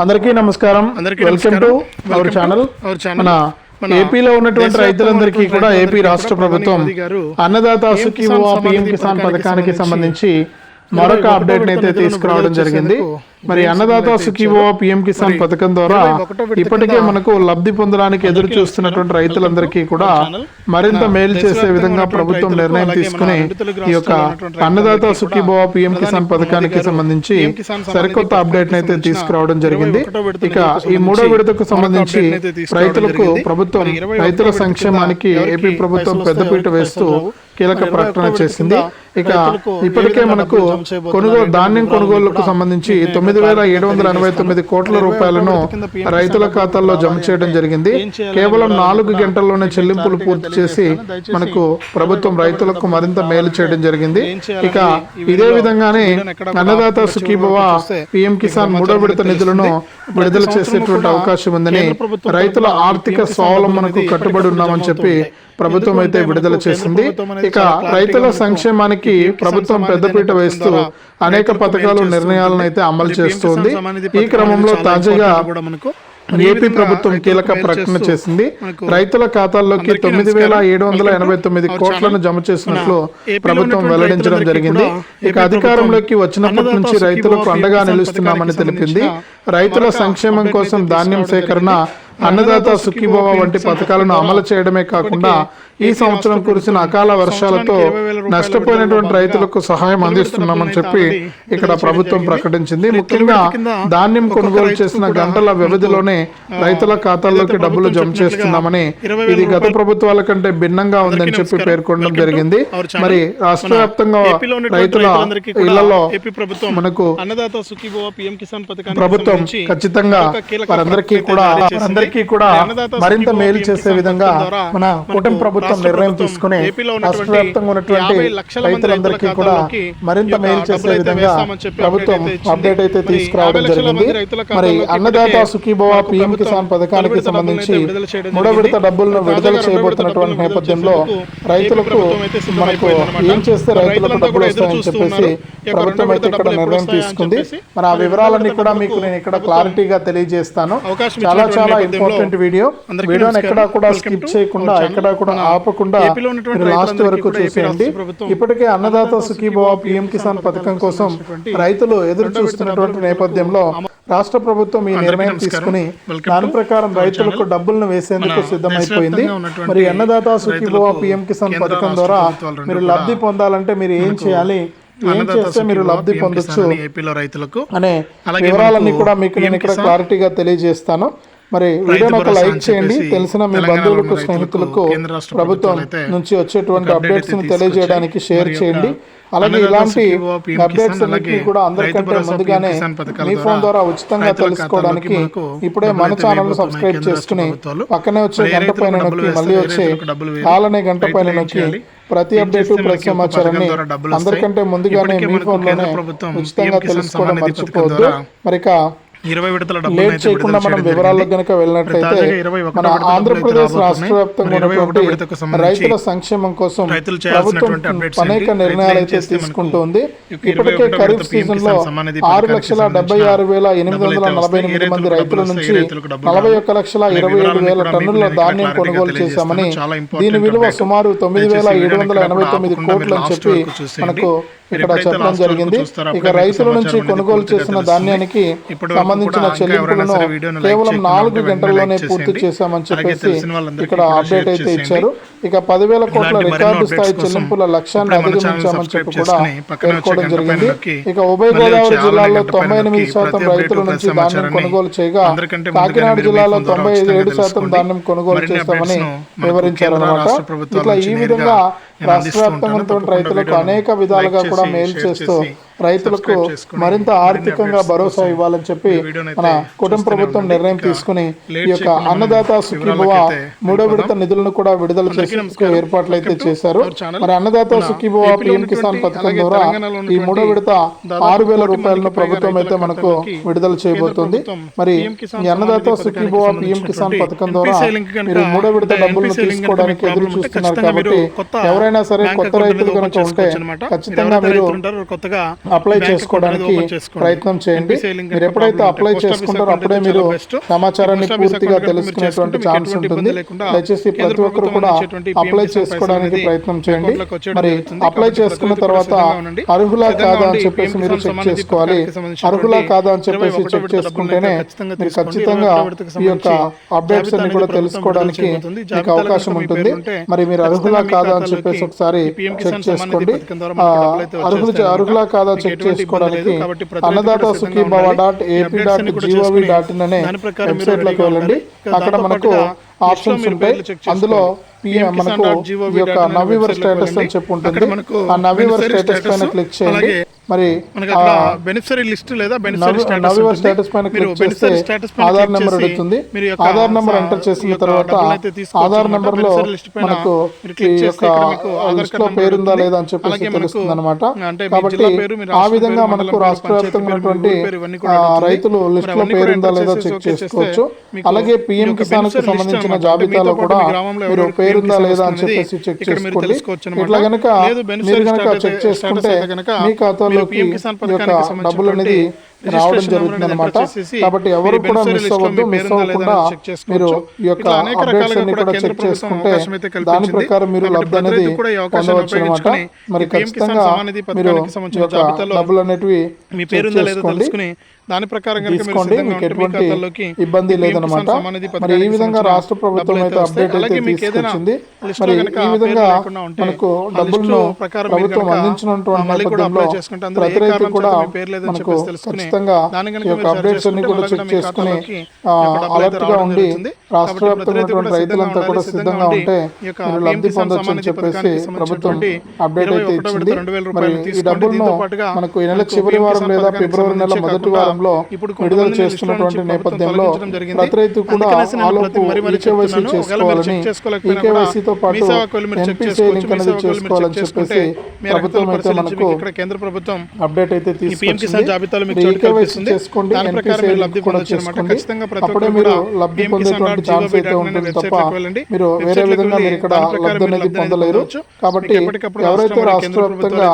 అందరికీ నమస్కారం అందరికీ వెల్కమ్ టు. Our channel. మన ఏపీలో ఉన్నటువంటి రైతులందరికీ కూడా ఏపీ రాష్ట్ర ప్రభుత్వం అన్నదాత కిసాన్ పిఎం కిసాన్ పథకానికి సంబంధించి మరొక అప్డేట్ అయితే తీసుకురావడం జరిగింది. మరి అన్నదాత సుఖీభవ పిఎం కిసాన్ పథకం ద్వారా ఇప్పటికే మనకు లబ్ధి పొందడానికి ఎదురు చూస్తున్నటువంటి రైతులందరికీ కూడా మరింత మేలు చేసే విధంగా ప్రభుత్వం నిర్ణయం తీసుకుని ఈ యొక్క అన్నదాత సుఖీభవ పిఎం కిసాన్ పథకానికి సంబంధించి సరికొత్త అప్డేట్ అయితే తీసుకురావడం జరిగింది. ఇక ఈ మూడో విడతకు సంబంధించి రైతులకు ప్రభుత్వం రైతుల సంక్షేమానికి ఏపీ ప్రభుత్వం పెద్దపీట వేస్తూ కీలక ప్రకటన చేసింది. ఇక ఇప్పటికే మనకు కొనుగోలు ధాన్యం కొనుగోలుకు సంబంధించి తొమ్మిది వేల ఏడు వందల ఎనభై తొమ్మిది కోట్ల రూపాయలను రైతుల ఖాతాల్లో జమ చేయడం జరిగింది. కేవలం నాలుగు గంటల్లోనే చెల్లింపులు పూర్తి చేసి మనకు ప్రభుత్వం రైతులకు మరింత మేలు చేయడం జరిగింది. ఇక ఇదే విధంగానే అన్నదాత సుఖీభవ పిఎం కిసాన్ మూడో విడత నిధులను విడుదల చేసేటువంటి అవకాశం ఉందని రైతుల ఆర్థిక స్వావలంబనకు కట్టుబడి ఉన్నామని చెప్పి ప్రభుత్వం అయితే విడుదల చేసింది? ఇక రైతుల సంక్షేమానికి ప్రభుత్వం పెద్దపీట వేస్తూ అనేక పథకాలు నిర్ణయాలను అయితే అమలు చేస్తుంది. ఈ క్రమంలో తాజాగా ఏపీ ప్రభుత్వం కీలక ప్రకటన చేసింది? రైతుల ఖాతాల్లోకి తొమ్మిది వేల ఏడు వందల ఎనభై తొమ్మిది కోట్లను జమ చేసినట్లు ప్రభుత్వం వెల్లడించడం జరిగింది. ఇక అధికారంలోకి వచ్చినప్పటి నుంచి రైతులకు అండగా నిలుస్తున్నామని తెలిపింది. రైతుల సంక్షేమం కోసం ధాన్యం సేకరణ అన్నదాత సుఖీభవ వంటి పథకాలను అమలు చేయడమే కాకుండా ఈ సంవత్సరం కురిసిన అకాల వర్షాలతో నష్టపోయినటువంటి రైతులకు సహాయం అందిస్తున్నామని చెప్పి ఇక్కడ ప్రభుత్వం ప్రకటించింది. ముఖ్యంగా ధాన్యం కొనుగోలు చేసిన గంటల వ్యవధిలోనే రైతుల ఖాతాల్లోకి డబ్బులు జమ చేస్తున్నామని ఇది గత ప్రభుత్వాల కంటే భిన్నంగా ఉందని చెప్పి పేర్కొనడం జరిగింది. మరి రాష్ట్ర వ్యాప్తంగా రైతుల ఇళ్ళలో మనకు ప్రభుత్వం ఖచ్చితంగా వారందరికీ కూడా వారందరికీ కూడా మరింత మేలు చేసే విధంగా మన కూటమి ప్రభుత్వం నిర్ణయం తీసుకుని రాష్ట్ర వ్యాప్తంగా ఉన్నటువంటి రైతులందరికీ రైతుల కూడా మరింత మేలు చేసే విధంగా ప్రభుత్వం అప్డేట్ అయితే. తీసుకురావడం జరిగింది మరి అన్నదాత సుఖీభవ పిఎం కిసాన్ పథకానికి సంబంధించి మూడో విడత. డబ్బులను విడుదల చేయబోతున్నటువంటి నేపథ్యంలో రైతులకు మనకు. ఏం చేస్తే రైతులకు డబ్బులు వస్తాయని చెప్పేసి ప్రభుత్వం అయితే ఇక్కడ నిర్ణయం తీసుకుంది మరి ఆ వివరాలన్నీ కూడా మీకు నేను ఇక్కడ క్లారిటీగా తెలియజేస్తాను చాలా చాలా ఇంపార్టెంట్ వీడియో వీడియోని. ఎక్కడా కూడా స్కిప్ చేయకుండా ఎక్కడా కూడా. ఆపకుండా లాస్ట్ వరకు చూసేయండి. ఇప్పటికే అన్నదాత సుఖీభవ పిఎం కిసాన్ పథకం కోసం రైతులు ఎదురు చూస్తున్నటువంటి నేపథ్యంలో రాష్ట్ర ప్రభుత్వం ఈ నిర్ణయం తీసుకుని దాని ప్రకారం రైతులకు డబ్బులను వేసేందుకు సిద్ధమైపోయింది. మరి అన్నదాత సుఖీభవ పిఎం కిసాన్ పథకం ద్వారా మీరు లబ్ధి పొందాలంటే మీరు ఏం చేయాలి? ఏం చేస్తే మీరు లబ్ధి పొందొచ్చు? ఏపీలో రైతులకు అనే వివరాలన్నీ కూడా మీకు నేను ఇక్కడ క్లారిటీగా తెలియజేస్తాను. మరి వీడియోని ఒక లైక్ చేయండి తెలిసిన మీ బంధువులకు స్నేహితులకు ప్రభుత్వం నుంచి వచ్చేటువంటి అప్డేట్స్ని తెలియజేయడానికి. షేర్ చేయండి అలాగే ఇలాంటి అప్డేట్స్ అన్నింటినీ కూడా అందరికంటే ముందుగానే మీ ఫోన్ ద్వారా ఉచితంగా తెలుసుకోవడానికి ఇప్పుడే మన ఛానల్ సబ్స్క్రైబ్ చేసుకుని. పక్కనే వచ్చే గంట పైన నొక్కి మళ్ళీ వచ్చే? కాలనే గంట పైన నొక్కి? ప్రతి అప్డేట్ ప్రతి సమాచారాన్ని? అందరికంటే ముందుగానే మీ ఫోన్లోనే ఉచితంగా తెలుసుకోవడం మర్చిపోవద్దు ద్వారా మరి ఇక ఇరవై విడతల లేట్ చేయకుండా మనం వివరాల్లో. గనక వెళ్ళినట్లయితే మన ఆంధ్రప్రదేశ్ రాష్ట్ర. వ్యాప్తంగా రైతుల సంక్షేమం కోసం ప్రభుత్వం అనేక? నిర్ణయాలు అయితే తీసుకుంటుంది ఇప్పటికే ఖరీఫ్ సీజన్లో ఆరు లక్షల డెబ్బై ఆరు వేల ఎనిమిది వందల నలభై ఎనిమిది మంది రైతుల నుంచి నలభై. ఒక్క లక్షల ఇరవై ఏడు వేల టన్నుల ధాన్యం కొనుగోలు చేశామని దీని విలువ. సుమారు తొమ్మిది వేల ఏడు వందల ఎనభై తొమ్మిది కోట్లు అని చెప్పి. మనకు ఇక్కడ చెప్పడం జరిగింది ఇక రైతుల నుంచి కొనుగోలు చేసిన. ధాన్యానికి సంబంధించిన చెల్లింపులను కేవలం నాలుగు గంటల్లోనే పూర్తి. చేశామని చెప్పేసి ఇక్కడ కూడా అప్డేట్ అయితే. ఇచ్చారు ఇక పదివేల కోట్ల రికార్డు స్థాయి చెల్లింపుల లక్ష్యాన్ని అధిగమించామని చెప్పి కూడా పేర్కోవడం జరిగింది ఇక ఉభయ గోదావరి జిల్లాలో తొంభై ఎనిమిది శాతం రైతుల నుంచి ధాన్యం కొనుగోలు చేయగా కాకినాడ జిల్లాలో తొంభై ఏడు శాతం. ధాన్యం కొనుగోలు చేస్తామని ప్రభుత్వాల ఇట్లా ఈ విధంగా రాష్ట్ర వ్యాప్తంగా. రైతులకు అనేక విధాలుగా కూడా మేలు చేస్తూ చేసి, రైతులకు మరింత ఆర్థికంగా భరోసా ఇవ్వాలని చెప్పి మన కుటుంబ ప్రభుత్వం. నిర్ణయం తీసుకుని ఈ యొక్క అన్నదాత సుఖీభవ మూడో విడత. నిధులను కూడా విడుదల చేసేందుకు. ఏర్పాట్లు అయితే చేశారు. మరి అన్నదాత సుఖీభవ పిఎం కిసాన్ పథకం ద్వారా ఈ మూడో విడత ఆరు వేల రూపాయలను ప్రభుత్వం అయితే మనకు విడుదల చేయబోతుంది మరి ఈ అన్నదాత సుఖీభవ పిఎం కిసాన్ పథకం ద్వారా మీరు మూడో విడత డబ్బులను తీసుకోవడానికి ఎదురు చూస్తున్నారు కాబట్టి ఎవరైనా సరే కొత్త రైతులు కనుక ఉంటే. ఖచ్చితంగా మీరు కొత్తగా అప్లై చేసుకోవడానికి. ప్రయత్నం చేయండి మీరు ఎప్పుడైతే అప్లై చేసుకుంటారో అప్పుడే మీరు. సమాచారాన్ని పూర్తిగా తెలుసుకునేటువంటి ఛాన్స్ ఉంటుంది దయచేసి ప్రతి ఒక్కరు కూడా అప్లై చేసుకోవడానికి ప్రయత్నం చేయండి మరి. అప్లై చేసుకున్న తర్వాత. అర్హులా కాదా అని చెప్పేసి మీరు చెక్ చేసుకోవాలి అర్హులా కాదా అని చెప్పేసి చెక్ చేసుకుంటేనే మీరు. ఖచ్చితంగా ఈ యొక్క అప్డేట్స్ అన్ని కూడా తెలుసుకోవడానికి మీకు. అవకాశం ఉంటుంది మరి మీరు అర్హులా కాదా అని చెప్పేసి ఒకసారి చెక్ చేసుకోండి అర్హులు అర్హులా కాదా చెక్ చేసుకోవడానికి అన్నదాత కూడా సుఖీ సిద్ధంగా భవ ఉండాలి. Dot AP dot GOV dot in అనే వెబ్సైట్లోకి వెళ్ళండి. అక్కడ మనకు ఆప్షన్స్ ఉంటాయి అందులో మనకు ఈ యొక్క వెబ్సైట్లోకి స్టేటస్ అని. చెప్పి ఉంటుంది ఆ నవీవర్ బెనిఫిషరీ స్టేటస్ పైన క్లిక్ చేయండి మరి బెనిఫిషరీ లిస్ట్ లేదా బెనిఫిషరీ నవి- స్టేటస్ నవీవర్ ఉంటుంది. స్టేటస్ పైన క్లిక్ చేస్తే ఆధార్ నెంబర్ అడుగుతుంది ఆధార్ నెంబర్ ఎంటర్ చేసిన తర్వాత ఆధార్. నెంబర్లో మనకు ఈ యొక్క లిస్ట్లో పేరుందా. లేదా అని చెప్పేసి తెలుస్తుంది అనమాట కాబట్టి ఆ విధంగా మనకు రాష్ట్ర వ్యాప్తంగా. రైతులు లిస్ట్లో అవన్నీ పేరు కూడా ఉందా enter లేదా చెక్ చేసుకోవచ్చు అలాగే పిఎం కిసాన్కు సంబంధించిన అన్నమాట. జాబితాలో కూడా మీరు పేరుందా లేదా అని చెప్పేసి చెక్ చేసుకోండి. ఇట్లా బెనిఫిషరీ మీరు స్టేటస్ చెక్ చేసుకుంటే మీ ఖాతాలోకి యొక్క డబ్బులు అనేది రావడం జరుగుతుంది అనమాట కాబట్టి ఎవరు కూడా మిస్ అవ్వద్దు మిస్ అవ్వకుండా. మీరు ఈ యొక్క అప్డేట్స్ అన్ని కూడా చెక్ చేసుకుంటే దాని. ప్రకారం మీరు లబ్ధి అనేది పొందవచ్చు అనమాట మరి ఖచ్చితంగా మీరు యొక్క డబ్బులు అనేటివి మీ చెక్ పేరుందా లేదా చేసుకోండి దాని ప్రకారం ఎటువంటి ఇబ్బంది లేదనమాట మరి ఈ విధంగా రాష్ట్ర ప్రభుత్వం అయితే. అప్డేట్ అయితే తీసుకొచ్చింది మరి ఈ విధంగా మనకు డబ్బులను ప్రభుత్వం అందించినటువంటి నేపథ్యంలో ప్రతి రైతు కూడా మనకు ఖచ్చితంగా ఈ యొక్క అప్డేట్స్ అన్ని కూడా చెక్ చేసుకుని అలర్ట్గా ఉండి. రాష్ట్ర వ్యాప్తంగా రైతులంతా కూడా. సిద్ధంగా ఉంటే మీరు లబ్ధి పొందొచ్చు అని చెప్పేసి ప్రభుత్వం అప్డేట్ అయితే ఇచ్చింది మరి ఈ. డబ్బులను మనకు ఈ నెల చివరి వారం లేదా ఫిబ్రవరి నెల మొదటి కాకుండా ఇప్పుడు విడుదల చేస్తున్నటువంటి నేపథ్యంలో తొలగించడం జరిగింది. ప్రతి రైతు కూడా ఆలోపు ఈకేవైసీ చేసుకోవాలని ఈకేవైసీతో పాటు చేసుకోవచ్చు. లింక్ అనేది చేసుకోవాలని చెప్పేసి ప్రభుత్వం అయితే మనకు కేంద్ర ప్రభుత్వం అప్డేట్ అయితే తీసుకొచ్చింది ఈకేవైసీ చేసుకోండి ఎన్పీసీ లింక్ కూడా చేసుకోండి ఖచ్చితంగా ప్రతి అప్పుడే మీరు లబ్ధి పొందేటువంటి ఛాన్స్ అయితే ఉంటుంది తప్ప. మీరు వేరే విధంగా మీరు ఇక్కడ లబ్ధి అనేది పొందలేరు. కాబట్టి ఎవరైతే రాష్ట్ర వ్యాప్తంగా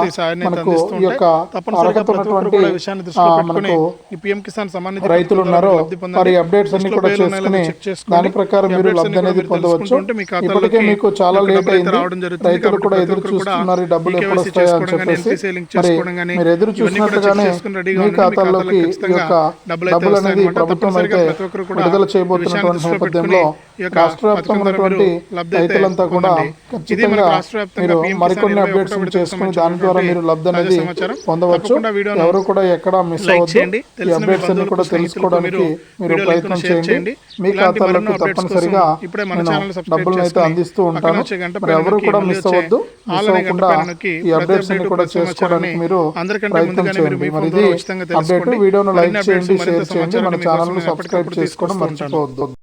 మనకు ఈ. యొక్క ఆ, పెట్టుకొని మనకు ఈ పిఎం కిసాన్ నిధి రైతులు ఉన్నారో. వారి అప్డేట్స్ అన్ని కూడా చేసుకుని. దాని ప్రకారం మీరు లబ్ధి అనేది పొందవచ్చు ఇప్పటికే మీకు చాలా లేట్ అయింది. రైతులు కూడా ఎదురు చూస్తున్నారు ఈ డబ్బులు ఎప్పుడు వస్తాయో అని చెప్పేసి మరి మీరు ఎదురు చూసినట్టుగానే మీ ఖాతాల్లోకి యొక్క డబ్బులు అనేది. ప్రభుత్వం అయితే విడుదల చేయబోతున్నటువంటి నేపథ్యంలో రాష్ట్ర వ్యాప్తంగా ఉన్నటువంటి రైతులంతా కూడా ఖచ్చితంగా మీరు మరికొన్ని అప్డేట్స్ చేసుకుని దాని ద్వారా మీరు లబ్ధి అనేది. పొందవచ్చు ఎవరు కూడా ఎక్కడ మిస్ అవ్వద్దు అప్డేట్స్ అన్ని కూడా తెలుసుకోవడానికి మీరు ప్రయత్నం చేయండి. మీ ఖాతాలకు తప్పనిసరిగా డబ్బులను అయితే అందిస్తూ ఉంటాను మరి ఎవరు కూడా మిస్ అవ్వద్దు మిస్ అవ్వకుండా ఈ అప్డేట్స్ అన్ని కూడా చేసుకోవడానికి మీరు ప్రయత్నం చేయండి మరి ఇది అప్డేట్. వీడియోను లైక్ చేయండి షేర్ చేయండి మన ఛానల్ సబ్స్క్రైబ్ చేసుకోవడం. మర్చిపోవద్దు